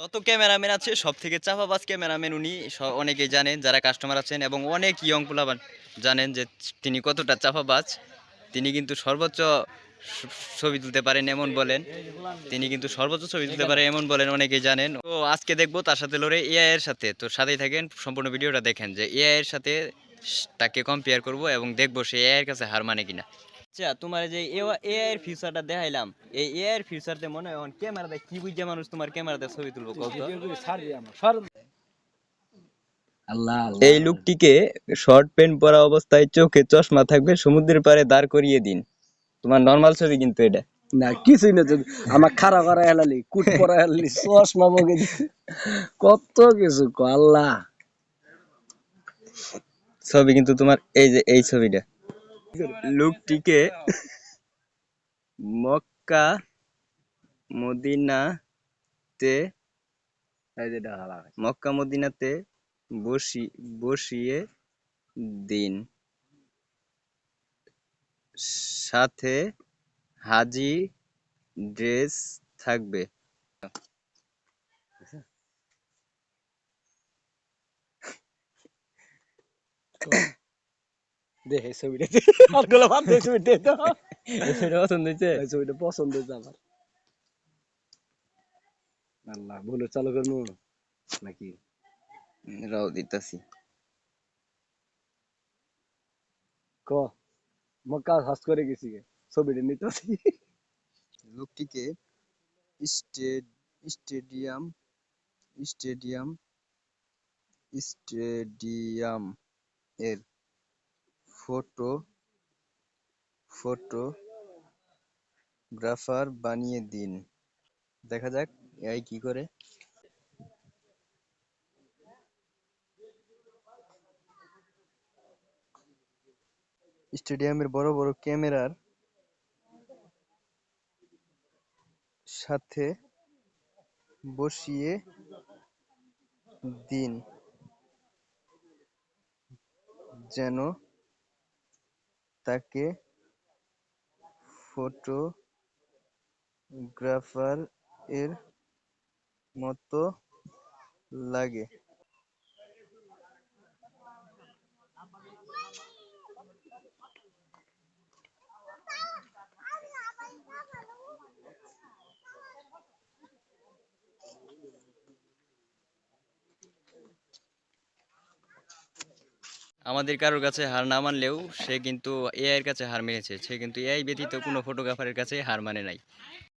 যত ক্যামেরাম্যান আছে সব থেকে চাপাবাজ ক্যামেরাম্যান উনি অনেকেই জানেন, যারা কাস্টমার আছেন এবং অনেক ইয়ং পোলাবান জানেন যে তিনি কতটা চাপাবাজ। তিনি কিন্তু সর্বোচ্চ ছবি তুলতে পারেন এমন বলেন। তিনি কিন্তু সর্বোচ্চ ছবি তুলতে পারেন এমন বলেন অনেকেই জানেন। তো আজকে দেখব তার সাথে লড়ে এআই এর সাথে। তো সাথেই থাকেন, সম্পূর্ণ ভিডিওটা দেখেন যে এআই এর সাথে তাকে কম্পেয়ার করব এবং দেখব সে এআই এর কাছে হার মানে কিনা। আচ্ছা তোমার যে এআই এর ফিউচারটা দেখাইলাম। এই এআই এর ফিউচারতে মনে হয় ক্যামেরা ক্যামেরাতে কি বুঝে মানুষ তোমার ক্যামেরাতে ছবি তুলবো কত এই লুকটিকে শর্ট প্যান্ট পরা অবস্থায় চোখে চশমা থাকবে, সমুদ্রের পাড়ে দাঁড় করিয়ে দিন। তোমার নর্মাল ছবি কিন্তু এটা। না কিছুই না যদি আমার খারাপ করা হেলালি কুট পরা হেলালি চশমা দিছে কত কিছু কো আল্লাহ। ছবি কিন্তু তোমার এই যে এই ছবিটা। লুকটিকে মক্কা মদিনাতে এই যে ডালা মক্কা মদিনাতে বসি বসিয়ে দিন। সাথে হাজি ড্রেস থাকবে। দে এই ছবিটা আরগুলো ছবিটা তো। পছন্দ হয়েছে? ছবিটা পছন্দ হয়েছে আমার। আল্লাহ বলে চালু করব নাকি? রাও দিতাছি। ক? মক্কা হাস করে গেছি ছবিটা নিতেছি লোকটিকে স্টেডিয়াম স্টেডিয়াম স্টেডিয়াম এর ফটো ফটোগ্রাফার বানিয়ে দিন। দেখা যাক এই কি করে স্টেডিয়ামের বড় বড় ক্যামেরার সাথে বসিয়ে দিন যেন তাকে ফটোগ্রাফার এর মতো লাগে। আমাদের কারোর কাছে হার না মানলেও সে কিন্তু এআই এর কাছে হার মেনেছে। সে কিন্তু এআই ব্যতীত কোনো ফটোগ্রাফারের কাছে হার মানে নাই।